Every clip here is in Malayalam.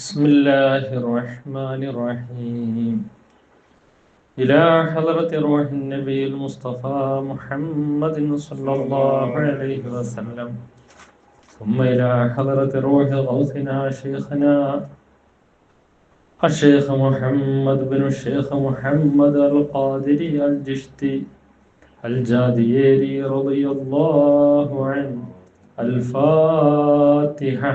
بسم الله الرحمن الرحيم. إلى حضرة روح النبي المصطفى محمد صلى الله عليه وسلم. ثم إلى حضرة روح غوثنا شيخنا الشيخ محمد بن الشيخ محمد القادري الجشتي الجاديري رضي الله عنه. الفاتحة.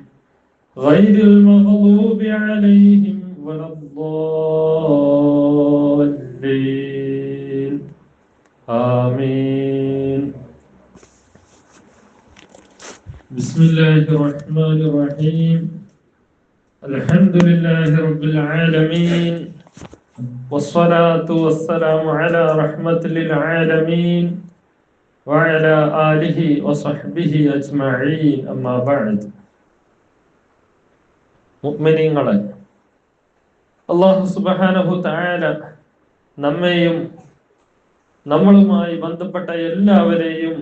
غير المغضوب عليهم ولا الضالين. آمين. بسم الله الرحمن الرحيم. الحمد لله رب العالمين. والصلاة والسلام على رحمة للعالمين وعلى آله وصحبه أجمعين. أما بعد. മുഅ്മിനീങ്ങളെ. അള്ളാഹു സുബ്ഹാനഹു തആല നമ്മെയും നമ്മളുമായി ബന്ധപ്പെട്ട എല്ലാവരെയും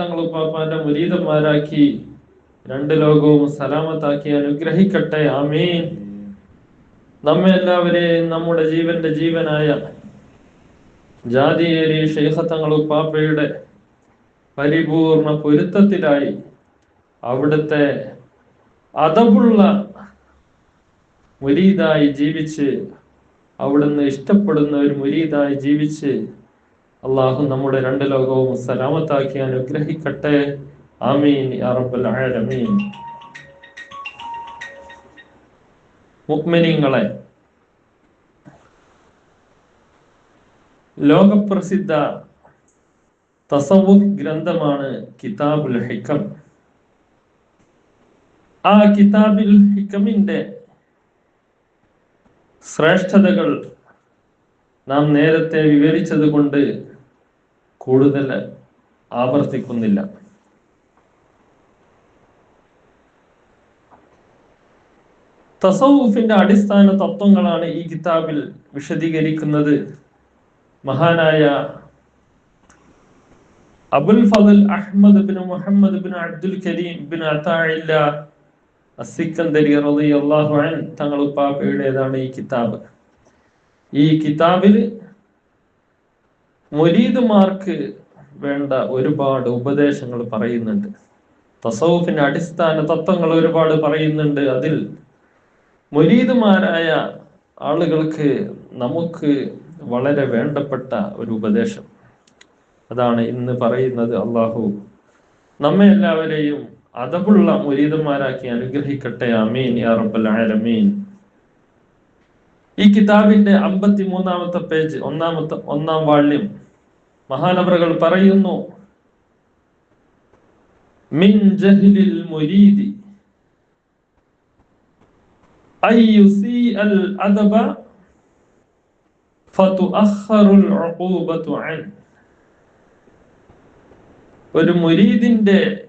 തങ്ങൾ പാപ്പാന്റെ മുരീതന്മാരാക്കി രണ്ട് ലോകവും സലാമത്താക്കി അനുഗ്രഹിക്കട്ടെ. ആമീൻ. നമ്മെ എല്ലാവരെയും നമ്മുടെ ജീവന്റെ ജീവനായ ജാതിയേരി ഷെയ്ഖത്തങ്ങൾ പാപ്പയുടെ പരിപൂർണ പൊരുത്തത്തിലായി അവിടുത്തെ അതവുള്ള മുരീതായി ജീവിച്ച് അവിടുന്ന് ഇഷ്ടപ്പെടുന്ന ഒരു മുരീതായി ജീവിച്ച് അള്ളാഹു നമ്മുടെ രണ്ട് ലോകവും സലാമത്താക്കി അനുഗ്രഹിക്കട്ടെ. ആമീൻ യാ റബ്ബൽ ആലമീൻ. ലോകപ്രസിദ്ധ തസവു ഗ്രന്ഥമാണ് കിതാബുൽ ഹിക്കം. ആ കിതാബിൽ ഹിക്കമിന്റെ ശ്രേഷ്ഠതകൾ നാം നേരത്തെ വിവരിച്ചത് കൊണ്ട് കൂടുതൽ ആവർത്തിക്കുന്നില്ല. തസൗഫിന്റെ അടിസ്ഥാന തത്വങ്ങളാണ് ഈ കിതാബിൽ വിശദീകരിക്കുന്നത്. മഹാനായ Abul Fadl Ahmad bin Muhammad bin Abdul Karim bin Ataillah Iskandari റളിയല്ലാഹു അൻ തങ്ങൾ ഉപ്പാപ്പയുടേതാണ് ഈ കിതാബ്. ഈ കിതാബിൽ മുരീദുമാർക്ക് വേണ്ട ഒരുപാട് ഉപദേശങ്ങൾ പറയുന്നുണ്ട്. തസൗഫിന്റെ അടിസ്ഥാന തത്വങ്ങൾ ഒരുപാട് പറയുന്നുണ്ട്. അതിൽ മുരീദുമാരായ ആളുകൾക്ക് നമുക്ക് വളരെ വേണ്ടപ്പെട്ട ഒരു ഉപദേശം. അതാണ് ഇന്ന് പറയുന്നത് അള്ളാഹു നമ്മെ എല്ലാവരെയും അതവുള്ള മുരീദന്മാരാക്കി അനുഗ്രഹിക്കട്ടെ. അമീൻ യാ റബ്ബൽ ആലമീൻ. ഈ കിതാബിന്റെ അമ്പത്തി മൂന്നാമത്തെ പേജ് ഒന്നാമത്തെ ഒന്നാം വാള്യം. മഹാനവറുകൾ പറയുന്നു മിൻ ജഹ്ലിൽ മുരീദി. ഒരു മുരീദിന്റെ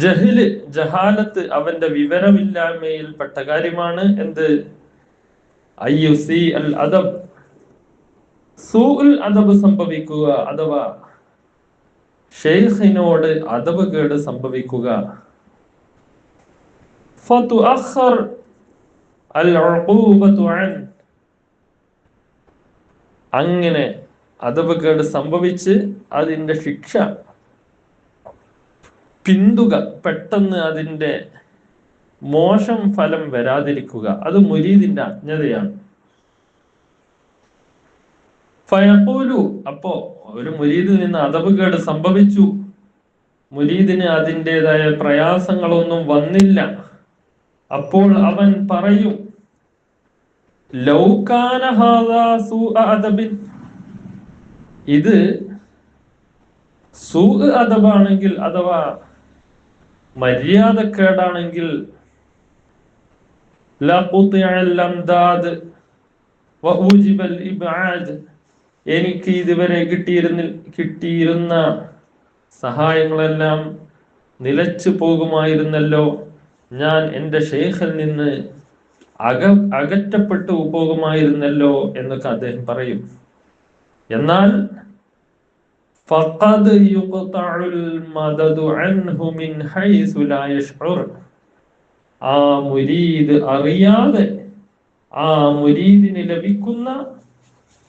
ജഹിൽ ജഹാലത്ത് അവന്റെ വിവരമില്ലായ്മയിൽ പെട്ട കാര്യമാണ് എന്ത്? അയ്യുസി അൽ അദബ്. സൂൽ അദബ് സംഭവിക്കുക അഥവാ ഷെയ്ഖിനോട് അദബ് കേട് സംഭവിക്കുക. അങ്ങനെ അദബ് കേട് സംഭവിച്ച് അതിന്റെ ശിക്ഷ പിന്തുക പെട്ടെന്ന് അതിന്റെ മോശം ഫലം വരാതിരിക്കുക. അത് മുരീദിന്റെ അജ്ഞതയാണ്. ഫയപ്പോലു അപ്പോ ഒരു മുരീദിൽ നിന്ന് അതവുകേട് സംഭവിച്ചു. മുരീദിന് അതിന്റെതായ പ്രയാസങ്ങളൊന്നും വന്നില്ല. അപ്പോൾ അവൻ പറയും ലൗകാന അദബിൻ. ഇത് സൂ അഥവാണെങ്കിൽ അഥവാ മര്യാദക്കേടാണെങ്കിൽ എനിക്ക് ഇതുവരെ കിട്ടിയിരുന്ന കിട്ടിയിരുന്ന സഹായങ്ങളെല്ലാം നിലച്ചു പോകുമായിരുന്നല്ലോ. ഞാൻ എന്റെ ഷെയ്ഖിൽ നിന്ന് അക അകറ്റപ്പെട്ടു പോകുമായിരുന്നല്ലോ എന്നൊക്കെ അദ്ദേഹം പറയും. എന്നാൽ ഫഖദ് يقطع المدد عنه من حيث لا يشعر. ആ മുരീദ് അറിയാതെ ആ മുരീദിന് ലഭിക്കുന്ന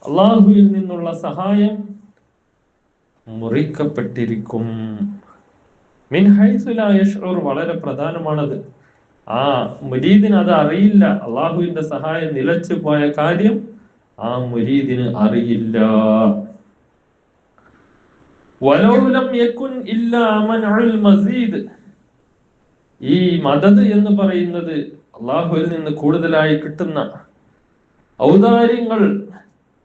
അള്ളാഹുവിൽ നിന്നുള്ള സഹായം മുറിക്കപ്പെട്ടിരിക്കും. മിൻ ഹൈസു ലാ യഷ്ഉർ വളരെ പ്രധാനമാണത്. ആ മുരീദിന് അത് അറിയില്ല. അള്ളാഹുവിന്റെ സഹായം നിലച്ചു പോയ കാര്യം ആ മുരീദിന് അറിയില്ല വലോലം യക്കുൻ ഇല്ലാ മൻഉൽ മസീദ് ഈ മദത് എന്ന് പറയുന്നത് അള്ളാഹുവിൽ നിന്ന് കൂടുതലായി കിട്ടുന്ന ഔദാര്യങ്ങൾ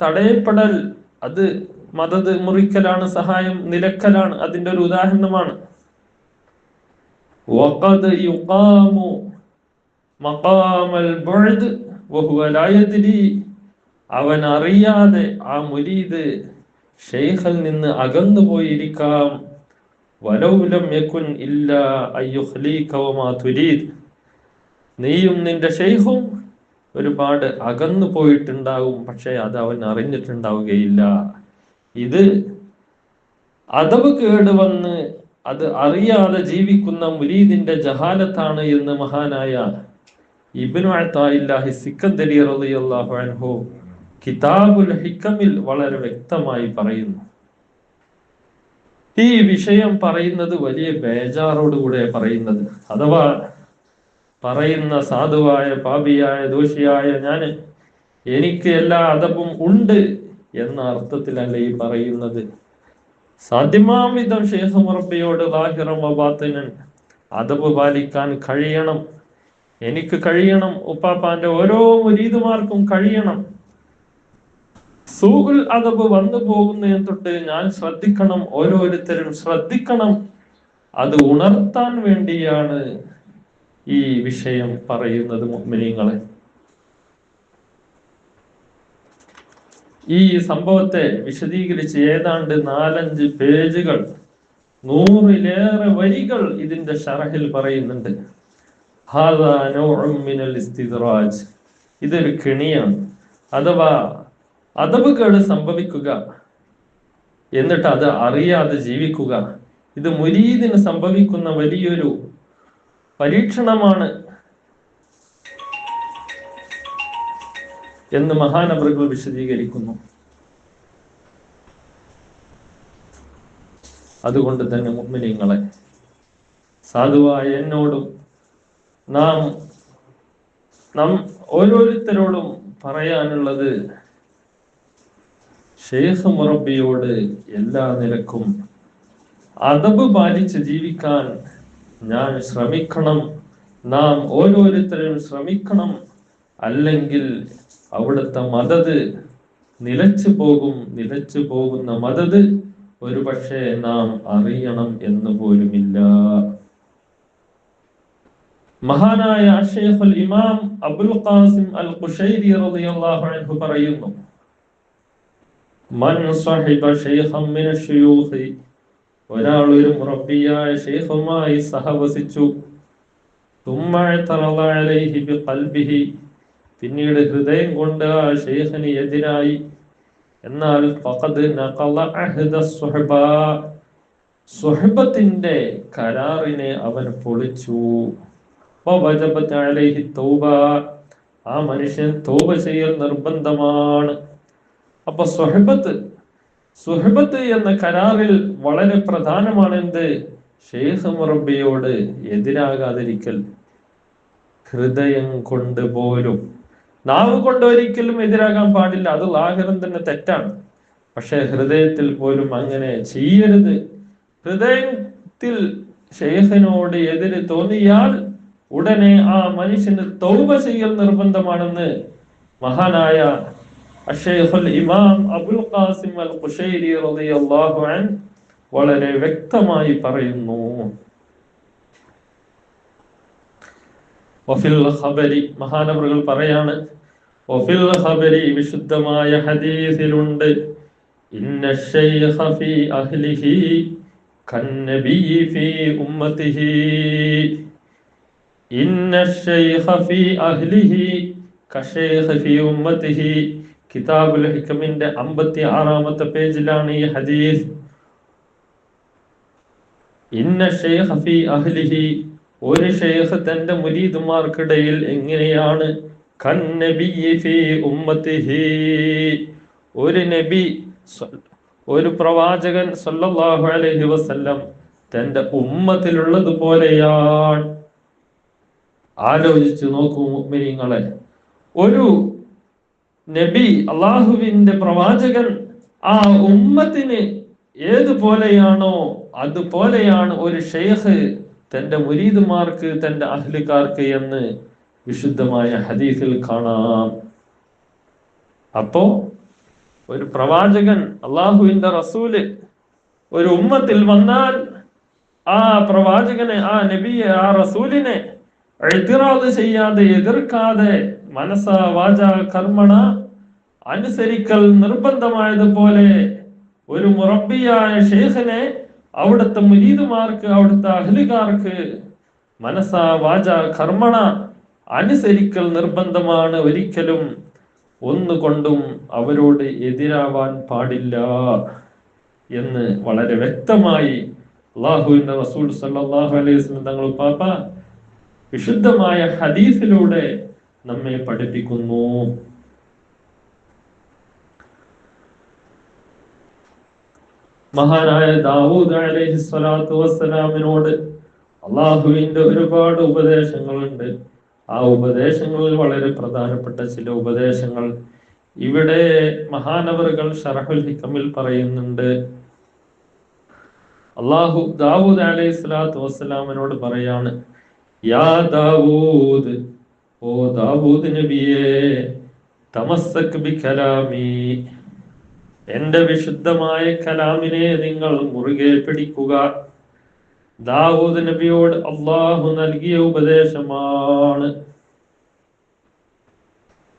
തടയപ്പെടൽ അത് മദത് മുറിക്കലാണ് സഹായം നിലക്കലാണ് അതിന്റെ ഒരു ഉദാഹരണമാണ്. അവൻ അറിയാതെ ആ മുരീദ് ഷെയ്ഖിൽ നിന്ന് അകന്നു പോയിരിക്കാം. വലൗലം യക്കുൻ ഇല്ല അയ്യുഖ്ലീകവമാ തുരീദ് നീയും നിന്റെ ഷെയ്ഖും ഒരുപാട് അകന്നു പോയിട്ടുണ്ടാവും പക്ഷെ അത് അവൻ അറിഞ്ഞിട്ടുണ്ടാവുകയില്ല. ഇത് അതവ് കേട് വന്ന് അത് അറിയാതെ ജീവിക്കുന്ന മുരീദിന്റെ ജഹാലത്താണ് എന്ന് മഹാനായ ഇബ്നു അഴത്തായില്ലാഹി സിക്കന്ദരി റളിയല്ലാഹു അൻഹു കിതാബുൽ ഹിക്കമിൽ വളരെ വ്യക്തമായി പറയുന്നു. ഈ വിഷയം പറയുന്നത് വലിയ ബേജാറോടുകൂടെ പറയുന്നത്. അഥവാ പറയുന്ന സാധുവായ പാപിയായ ദോഷിയായ ഞാൻ എനിക്ക് എല്ലാ അതപ്പും ഉണ്ട് എന്ന അർത്ഥത്തിലല്ല ഈ പറയുന്നത്. സാധ്യമാം വിധം ഷേഖ് മുറബിയോട് ലാഹിറം വബാത്തിനൻ അതവ് പാലിക്കാൻ കഴിയണം. എനിക്ക് കഴിയണം. ഉപ്പാപ്പാന്റെ ഓരോ മുരീതുമാർക്കും കഴിയണം. സൂഹുൽ അതബ് വന്നു പോകുന്നതിന് തൊട്ട് ഞാൻ ശ്രദ്ധിക്കണം ഓരോരുത്തരും ശ്രദ്ധിക്കണം. അത് ഉണർത്താൻ വേണ്ടിയാണ് ഈ വിഷയം പറയുന്നത് മുഅ്മിനീങ്ങളെ. ഈ സംഭവത്തെ വിശദീകരിച്ച് ഏതാണ്ട് നാലഞ്ച് പേജുകൾ നൂറിലേറെ വരികൾ ഇതിന്റെ ഷറഹിൽ പറയുന്നുണ്ട്. ഇസ്തിദ്റാജ്. ഇതൊരു കെണിയാണ്. അഥവാ അതവ് കേട് സംഭവിക്കുക എന്നിട്ട് അത് അറിയാതെ ജീവിക്കുക. ഇത് മുരീദിന് സംഭവിക്കുന്ന വലിയൊരു പരീക്ഷണമാണ് എന്ന് മഹാനവറുകൾ വിശദീകരിക്കുന്നു. അതുകൊണ്ട് തന്നെ മുമ്മിനിങ്ങളെ സാധുവായ എന്നോടും നാം നാം ഓരോരുത്തരോടും പറയാനുള്ളത് ഷെയ്ഖ് മുറബിയോട് എല്ലാ നിലക്കും അതബ് പാലിച്ച് ജീവിക്കാൻ ഞാൻ ശ്രമിക്കണം. നാം ഓരോരുത്തരും ശ്രമിക്കണം. അല്ലെങ്കിൽ അവിടുത്തെ മദത് നിലച്ചു പോകും നിലച്ചു പോകുന്ന മദത് ഒരു പക്ഷേ നാം അറിയണം എന്ന് പോലുമില്ല. മഹാനായ ഇമാം അബുൽ ഖാസിം അൽ ഖുശൈരി റളിയല്ലാഹു അൻഹു പറയുന്നു മൻ സഹിബ ഷെയ്ഖൻ മിന ശുയൂഖി. ഒരാൾ ഒരു മുറബിയായ ഷെയ്ഖുമായി സഹവസിച്ചു. തുമ്മ തറള അലൈഹി പിന്നീട് ഹൃദയം കൊണ്ട് ആ ഷെയ്ഖിന് എതിരായി. എന്നാൽ ഫഖദ് നഖല അഹ്ദ സുഹബ. സുഹബത്തിന്റെ കരാറിനെ അവൻ പൊളിച്ചു. അലൈഹി തൗബ. ആ മനുഷ്യൻ തൗബ ചെയ്യൽ നിർബന്ധമാണ്. അപ്പൊ സുഹബത്ത് സുഹബത്ത് എന്ന കരാറിൽ വളരെ പ്രധാനമാണ് എന്ത് ഷെയ്ഖ് മുറബിയോട് എതിരാകാതിരിക്കൽ. ഹൃദയം കൊണ്ട് പോലും. നാവ് കൊണ്ട് ഒരിക്കലും എതിരാകാൻ പാടില്ല. അത് ലാഹരം തന്നെ തെറ്റാണ്. പക്ഷെ ഹൃദയത്തിൽ പോലും അങ്ങനെ ചെയ്യരുത്. ഹൃദയത്തിൽ ഷെയ്ഖിനോട് എതിര് തോന്നിയാൽ ഉടനെ ആ മനുഷ്യന് തൗബ ചെയ്യൽ നിർബന്ധമാണെന്ന് മഹാനായ അഷേഖുൽ ഇമാം അബുൽ ഖാസിം അൽ ഖുഷൈരി റളിയല്ലാഹു അൻ വളരെ വ്യക്തമായി പറയുന്നു. വഫിൽ ഖബരി മഹാനവറുകൾ പറയാണ് വഫിൽ ഖബരി വിശുദ്ധമായ ഹദീസിലുണ്ട് ഇന്ന ശൈഖ ഫീ അഹ്ലിഹി കന്നബി ഫീ ഉമ്മത്തിഹി ഇന്ന ശൈഖ ഫീ അഹ്ലിഹി കശൈഖ ഫീ ഉമ്മത്തിഹി കിതാബുൽ ഹിക്കമിന്റെ അമ്പത്തി ആറാമത്തെ പേജിലാണ് ഈ ഹദീസ്. ഇന്ന ഷെയ്ഖ് ഫി അഹ്ലിഹി ഒരു ഷെയ്ഖ് തന്റെ മുരീദുമാർക്കിടയിൽ എങ്ങനെയാണ്? കൻ നബി ഫി ഉമ്മത്തിഹി. ഒരു നബി ഒരു പ്രവാചകൻ സല്ലല്ലാഹു അലൈഹി വസല്ലം തന്റെ ഉമ്മത്തിലുള്ളത് പോലെയാണ്. ആലോചിച്ചു നോക്കൂ മുഅ്മിനീങ്ങളെ. ഒരു നബി അള്ളാഹുവിന്റെ പ്രവാചകൻ ആ ഉമ്മത്തിന് ഏതുപോലെയാണോ അതുപോലെയാണ് ഒരു ഷെയ്ഖ് തന്റെ മുരീദുമാർക്ക് തന്റെ അഹ്ലിക്കാർക്ക് എന്ന് വിശുദ്ധമായ ഹദീസിൽ കാണാം. അപ്പോ ഒരു പ്രവാചകൻ അള്ളാഹുവിന്റെ റസൂൽ ഒരു ഉമ്മത്തിൽ വന്നാൽ ആ പ്രവാചകനെ ആ നബിയെ ആ റസൂലിനെ എഴുതിറാത് ചെയ്യാതെ എതിർക്കാതെ മനസ്സ വാച കർമ്മണ അനുസരിക്കൽ നിർബന്ധമായതുപോലെ ഒരു മുറബിയായ ഷെയ്ഖിനെ അവിടുത്തെ മുരീദുമാർക്ക് അവിടുത്തെ അഹ്ലുകാർക്ക് മനസ്സ വാച കർമ്മണ അനുസരിക്കൽ നിർബന്ധമാണ് ഒരിക്കലും ഒന്നുകൊണ്ടും അവരോട് എതിരാവാൻ പാടില്ല എന്ന് വളരെ വ്യക്തമായി അള്ളാഹുവിന്റെ റസൂൽ സല്ലല്ലാഹു അലൈഹി തങ്ങൾ പാപ്പ വിശുദ്ധമായ ഹദീസിലൂടെ നമ്മെ പഠിപ്പിക്കുന്നു. മഹാനായ ദാവൂദ് അലൈഹി സ്വലാത്തു വസ്സലാമിനോട് അള്ളാഹുവിന്റെ ഒരുപാട് ഉപദേശങ്ങളുണ്ട്. ആ ഉപദേശങ്ങളിൽ വളരെ പ്രധാനപ്പെട്ട ചില ഉപദേശങ്ങൾ ഇവിടെ മഹാനവറുകൾ ഷറഹുൽ ഹിക്കമിൽ പറയുന്നുണ്ട്. അള്ളാഹു ദാവൂദ് അലൈഹി സ്വലാത്തു വസ്സലാമിനോട് പറയാണ് യാ ദാവൂദ് ഓ ദാവൂദ് നബിയെ തമസ്സക് ബി കലാമി. എന്റെ വിശുദ്ധമായ കലാമിനെ നിങ്ങൾ മുറുകെ പിടിക്കുക. ദാവൂദ് നബിയോട് അള്ളാഹു നൽകിയ ഉപദേശമാണ്.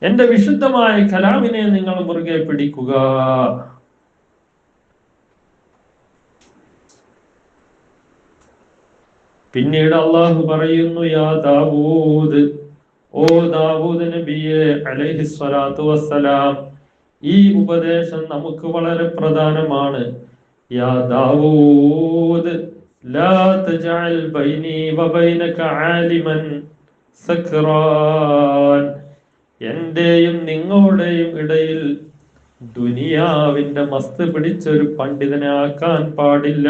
എന്റെ വിശുദ്ധമായ കലാമിനെ നിങ്ങൾ മുറുകെ പിടിക്കുക. പിന്നീട് അള്ളാഹു പറയുന്നു യാ ദാവൂദ് ഓ ദാവൂദ് നബിയെ അലൈഹി സ്വലാത്തു വസ്സലാം ഈ ഉപദേശം നമുക്ക് വളരെ പ്രധാനമാണ്. യാ ദാവൂദ് ലാ തജഅൽ ബൈനി വബൈനക ആലിമൻ സക്രാൻ എന്റെയും നിങ്ങളുടെയും ഇടയിൽ ദുനിയാവിന്റെ മസ്ത് പിടിച്ചൊരു പണ്ഡിതനാക്കാൻ പണ്ഡിതനെ പാടില്ല.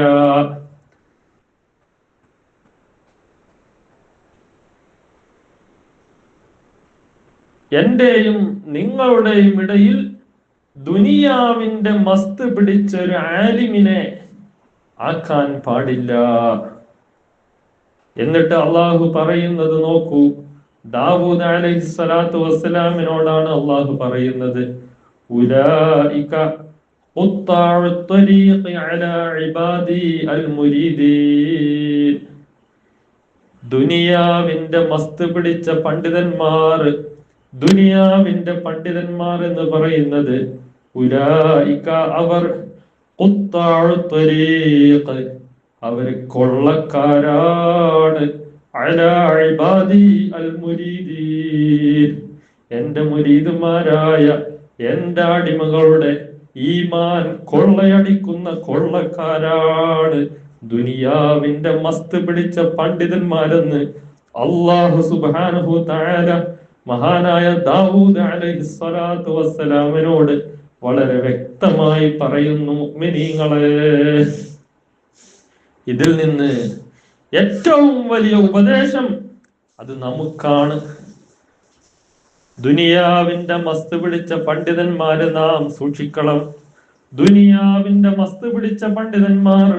എന്റെയും നിങ്ങളുടെയും ഇടയിൽ ദുനിയാവിന്റെ മസ്ത് പിടിച്ച ഒരു ആലിമിനെ ആക്കാൻ പാടില്ല. എന്നിട്ട് അള്ളാഹു പറയുന്നത് നോക്കൂ. ദാവൂദ് അലൈഹി സ്വലാത്തു വസ്സലാമിനോടാണ് അള്ളാഹു പറയുന്നത്. ദുനിയാവിന്റെ മസ്ത് പിടിച്ച പണ്ഡിതന്മാർ ദുനിയാവിന്റെ പണ്ഡിതന്മാർ എന്ന് പറയുന്നത് അവർ അവർ കൊള്ളക്കാരാണ്. എന്റെ മുരീദുമാരായ എന്റെ അടിമകളുടെ ഈമാൻ കൊള്ളയടിക്കുന്ന കൊള്ളക്കാരാണ്. ദുനിയാവിന്റെ മസ്ത് പിടിച്ച പണ്ഡിതന്മാരെന്ന് അള്ളാഹു സുബ്ഹാനഹു തആല മഹാനായ ദാവൂദ് അലൈഹി സ്വലാത്തു വസ്സലാമിനോട് വളരെ വ്യക്തമായി പറയുന്നു മിനിങ്ങളെ ഇതിൽ നിന്ന് ഏറ്റവും വലിയ ഉപദേശം അത് നമുക്കാണ്. ദുനിയാവിന്റെ മസ്ത് പിടിച്ച പണ്ഡിതന്മാരെ നാം സൂക്ഷിക്കണം. ദുനിയാവിന്റെ മസ്ത് പിടിച്ച പണ്ഡിതന്മാർ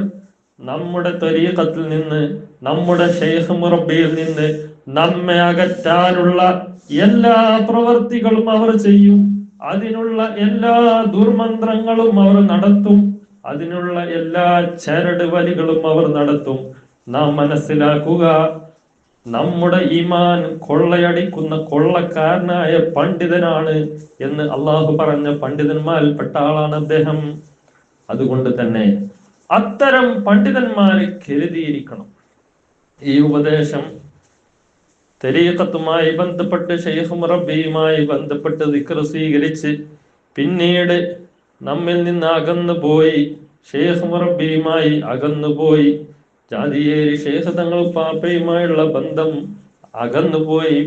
നമ്മുടെ ത്വരീഖത്തിൽ നിന്ന് നമ്മുടെ ഷെയ്ഖ് മുറബിയിൽ നിന്ന് നമ്മെ അകറ്റാനുള്ള എല്ലാ പ്രവർത്തികളും അവർ ചെയ്യും. അതിനുള്ള എല്ലാ ദുർമന്ത്രങ്ങളും അവർ നടത്തും. അതിനുള്ള എല്ലാ ചരട് വലികളും അവർ നടത്തും. നാം മനസ്സിലാക്കുക നമ്മുടെ ഈമാൻ കൊള്ളയടിക്കുന്ന കൊള്ളക്കാരനായ പണ്ഡിതനാണ് എന്ന് അള്ളാഹു പറഞ്ഞ പണ്ഡിതന്മാരിൽപ്പെട്ട ആളാണ് അദ്ദേഹം. അതുകൊണ്ട് തന്നെ അത്തരം പണ്ഡിതന്മാരെ കരുതിയിരിക്കണം. ഈ ഉപദേശം തെരീക്കത്തുമായി ബന്ധപ്പെട്ട് ഷെയ്ഖ് മുറബിയുമായി ബന്ധപ്പെട്ട് ദിക്ർ സ്വീകരിച്ച് പിന്നീട് നമ്മിൽ നിന്ന് അകന്നു പോയി ഷെയ്ഖ് മുറബിയുമായി അകന്നു പോയി ജാതിയേരി ഷെയ്ഖ് തങ്ങൾ പാപ്പയുമായുള്ള ബന്ധം അകന്നുപോയി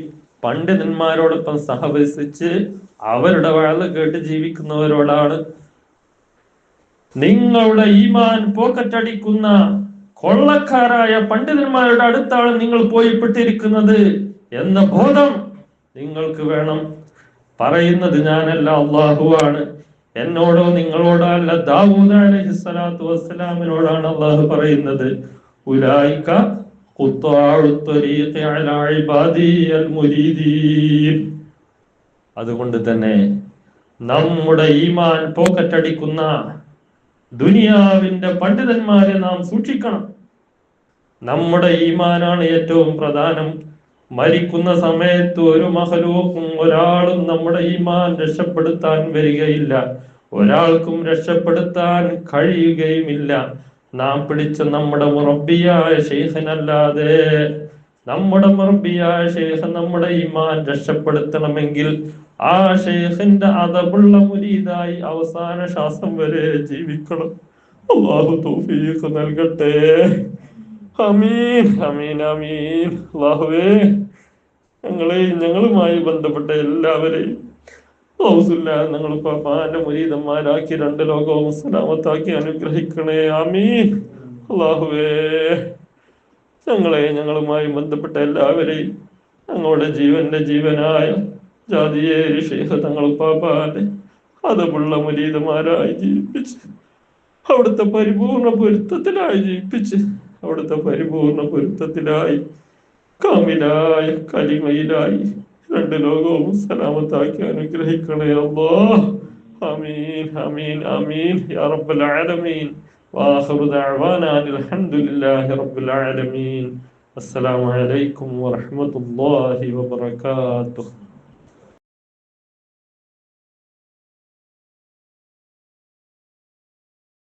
പണ്ഡിതന്മാരോടൊപ്പം സഹവസിച്ച് അവരുടെ വഴൽ കേട്ട് ജീവിക്കുന്നവരോടാണ്. നിങ്ങളുടെ ഈമാൻ പോക്കറ്റടിക്കുന്ന കൊള്ളക്കാരായ പണ്ഡിതന്മാരുടെ അടുത്താണ് നിങ്ങൾ പോയി പെട്ടിരിക്കുന്നത് എന്ന ബോധം നിങ്ങൾക്ക് വേണം. പറയുന്നത് ഞാനല്ല അള്ളാഹുവാണ് എന്നോടോ നിങ്ങളോടോ അല്ല ദാവൂദ് അലൈഹി സ്വലാത്തു വസ്സലാമിനോടാണ് അള്ളാഹു പറയുന്നത്. അതുകൊണ്ട് തന്നെ നമ്മുടെ ഈമാൻ പോക്കറ്റടിക്കുന്ന ദുനിയാവിന്റെ പണ്ഡിതന്മാരെ നാം സൂക്ഷിക്കണം. നമ്മുടെ ഈമാനാണ് ഏറ്റവും പ്രധാനം. മരിക്കുന്ന സമയത്ത് ഒരു മഹലൂക്കും ഒരാളും നമ്മുടെ ഈമാൻ രക്ഷപ്പെടുത്താൻ വരികയില്ല. ഒരാൾക്കും രക്ഷപ്പെടുത്താൻ കഴിയുകയുമില്ല. നാം പിടിച്ച നമ്മുടെ മുറബിയായ ശേഖനല്ലാതെ നമ്മുടെ മുറബിയായ ശേഖൻ നമ്മുടെ ഈമാൻ രക്ഷപ്പെടുത്തണമെങ്കിൽ ആ ഷെയ്ഖിന്റെ അതപുള്ള മുരീതായി അവസാന ശ്വാസം വരെ ജീവിക്കണം. അള്ളാഹു തൗഫീഖ് നൽകട്ടെ. അമീൻ. അമീൻ അമീൻ. അള്ളാഹുവേ. ഞങ്ങളെ ഞങ്ങളുമായി ബന്ധപ്പെട്ട എല്ലാവരെയും ഞങ്ങൾ മുരീതന്മാരാക്കി രണ്ട് ലോകവും സലാമത്താക്കി അനുഗ്രഹിക്കണേ. ആമീ അള്ളാഹുവേ ഞങ്ങളെ ഞങ്ങളുമായി ബന്ധപ്പെട്ട എല്ലാവരെയും ഞങ്ങളുടെ ജീവന്റെ ജീവനായ ജാതിയെ ഷെയ്ഖ് തങ്ങൾ പാപ്പാന്റെ അതമുള്ള മുരീതന്മാരായി ജീവിപ്പിച്ച് അവിടുത്തെ പരിപൂർണ പൊരുത്തത്തിലായി ജീവിപ്പിച്ച് അവിടുത്തെ പരിപൂർണ പൊരുത്തത്തിലായി കാമിലായി കലിമയിലായി രണ്ട് ലോകവും സലാമത്താക്കി അനുഗ്രഹിക്കണേ അല്ലാ ആമീൻ ആമീൻ ആമീൻ യാ റബ്ബൽ ആലമീൻ واخر دعوانا ان الحمد لله رب العالمين السلام عليكم ورحمه الله وبركاته